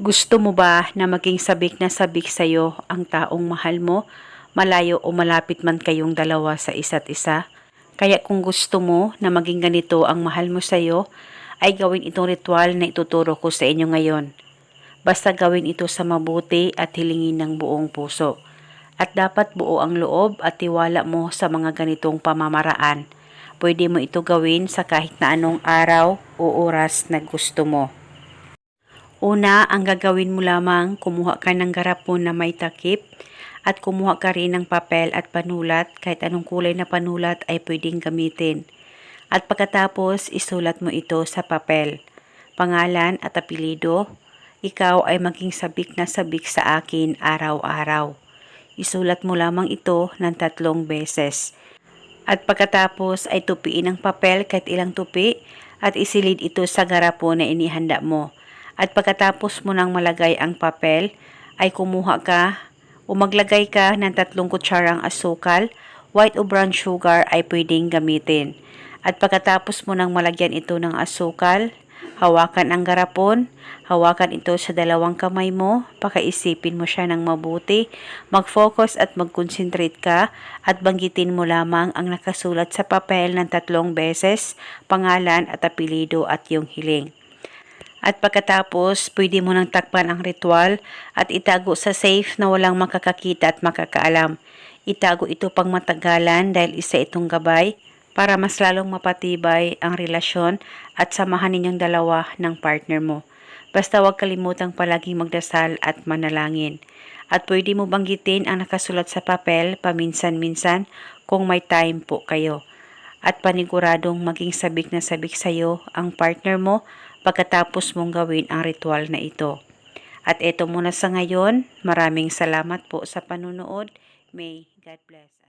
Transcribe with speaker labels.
Speaker 1: Gusto mo ba na maging sabik na sabik sa'yo ang taong mahal mo, malayo o malapit man kayong dalawa sa isa't isa? Kaya kung gusto mo na maging ganito ang mahal mo sa'yo, ay gawin itong ritual na ituturo ko sa inyo ngayon. Basta gawin ito sa mabuti at hilingin ng buong puso. At dapat buo ang loob at tiwala mo sa mga ganitong pamamaraan. Pwede mo ito gawin sa kahit na anong araw o oras na gusto mo. Una, ang gagawin mo lamang, kumuha ka ng garapon na may takip at kumuha ka rin ng papel at panulat, kahit anong kulay na panulat ay pwedeng gamitin. At pagkatapos, isulat mo ito sa papel. Pangalan at apelido, ikaw ay maging sabik na sabik sa akin araw-araw. Isulat mo lamang ito ng tatlong beses. At pagkatapos ay tupiin ang papel kahit ilang tupi at isilid ito sa garapon na inihanda mo. At pagkatapos mo nang malagay ang papel, ay kumuha ka o maglagay ka ng tatlong kutsarang asukal, white o brown sugar ay pwedeng gamitin. At pagkatapos mo nang malagyan ito ng asukal, hawakan ang garapon, hawakan ito sa dalawang kamay mo, pakaisipin mo siya ng mabuti, mag-focus at mag-concentrate ka at banggitin mo lamang ang nakasulat sa papel ng tatlong beses, pangalan at apelido at yung hiling. At pagkatapos, pwede mo nang takpan ang ritual at itago sa safe na walang makakakita at makakaalam. Itago ito pang matagalan dahil isa itong gabay para mas lalong mapatibay ang relasyon at samahan ninyong dalawa ng partner mo. Basta huwag kalimutang palaging magdasal at manalangin. At pwede mo banggitin ang nakasulat sa papel paminsan-minsan kung may time po kayo. At paniguradong maging sabik na sabik sa'yo ang partner mo pagkatapos mong gawin ang ritual na ito. At ito muna sa ngayon. Maraming salamat po sa panunood. May God bless.